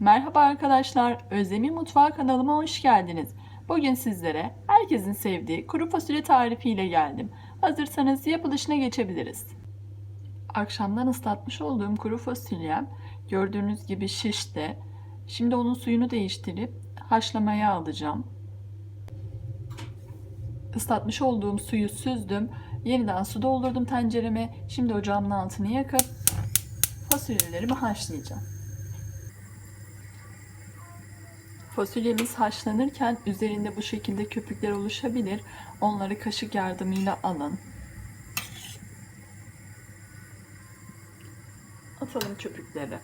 Merhaba arkadaşlar, Özlem'in Mutfağı kanalıma hoş geldiniz. Bugün sizlere herkesin sevdiği kuru fasulye tarifiyle geldim. Hazırsanız yapılışına geçebiliriz. Akşamdan ıslatmış olduğum kuru fasulyem gördüğünüz gibi şişti. Şimdi onun suyunu değiştirip haşlamaya alacağım. Islatmış olduğum suyu süzdüm. Yeniden su doldurdum tencereme. Şimdi ocağımın altını yakıp fasulyelerimi haşlayacağım. Fasulyemiz haşlanırken üzerinde bu şekilde köpükler oluşabilir. Onları kaşık yardımıyla alın. Atalım köpükleri.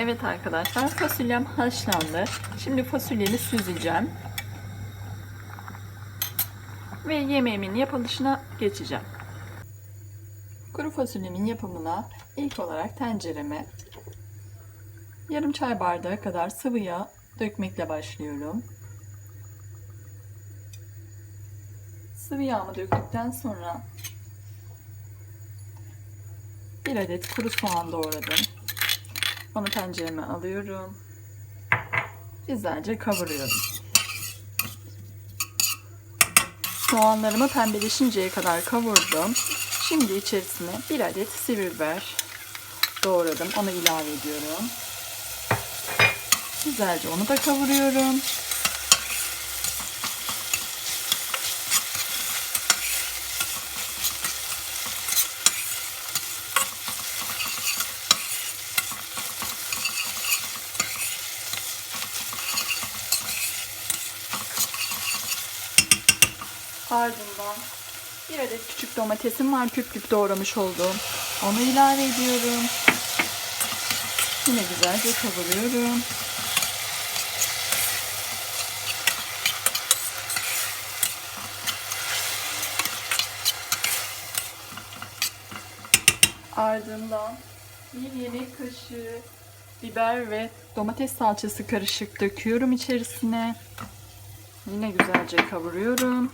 Evet arkadaşlar fasulyem haşlandı. Şimdi fasulyemi süzeceğim. Ve yemeğimin yapılışına geçeceğim. Kuru fasulyemin yapımına ilk olarak tencereme yarım çay bardağı kadar sıvı yağ dökmekle başlıyorum. Sıvı yağımı döktükten sonra bir adet kuru soğan doğradım. Onu tencereme alıyorum. Güzelce kavuruyorum. Soğanlarımı pembeleşinceye kadar kavurdum. Şimdi içerisine bir adet sivri biber doğradım. Onu ilave ediyorum. Güzelce onu da kavuruyorum. Ardından bir adet küçük domatesim var küp küp doğramış olduğum. Onu ilave ediyorum. Yine güzelce kavuruyorum. Ardından bir yemek kaşığı biber ve domates salçası karışık döküyorum içerisine. Yine güzelce kavuruyorum.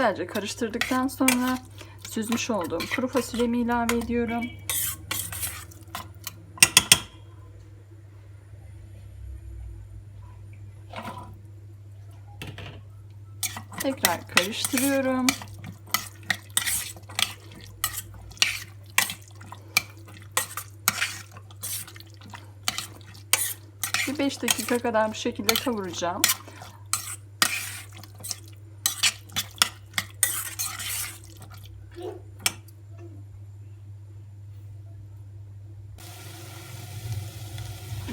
Güzelce karıştırdıktan sonra süzmüş olduğum kuru fasulyemi ilave ediyorum. Tekrar karıştırıyorum. Bir 5 dakika kadar bu şekilde kavuracağım.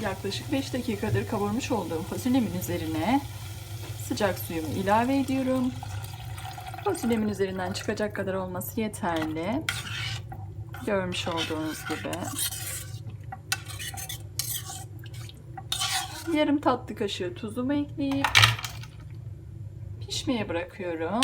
Yaklaşık 5 dakikadır kavurmuş olduğum fasulyemin üzerine sıcak suyumu ilave ediyorum. Fasulyemin üzerinden çıkacak kadar olması yeterli. Görmüş olduğunuz gibi. Yarım tatlı kaşığı tuzumu ekleyip pişmeye bırakıyorum.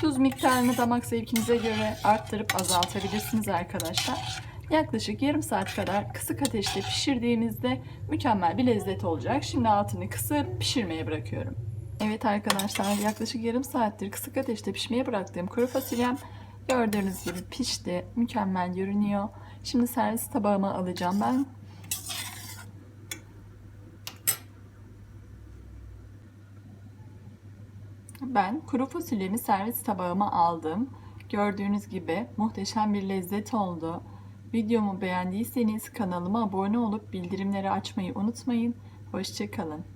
Tuz miktarını damak zevkinize göre arttırıp azaltabilirsiniz arkadaşlar. Yaklaşık yarım saat kadar kısık ateşte pişirdiğimizde mükemmel bir lezzet olacak. Şimdi altını kısıp pişirmeye bırakıyorum. Evet arkadaşlar yaklaşık yarım saattir kısık ateşte pişmeye bıraktığım kuru fasulyem gördüğünüz gibi pişti. Mükemmel görünüyor. Şimdi servis tabağıma alacağım ben. Ben kuru fasulyemi servis tabağıma aldım. Gördüğünüz gibi muhteşem bir lezzet oldu. Videomu beğendiyseniz kanalıma abone olup bildirimleri açmayı unutmayın. Hoşçakalın.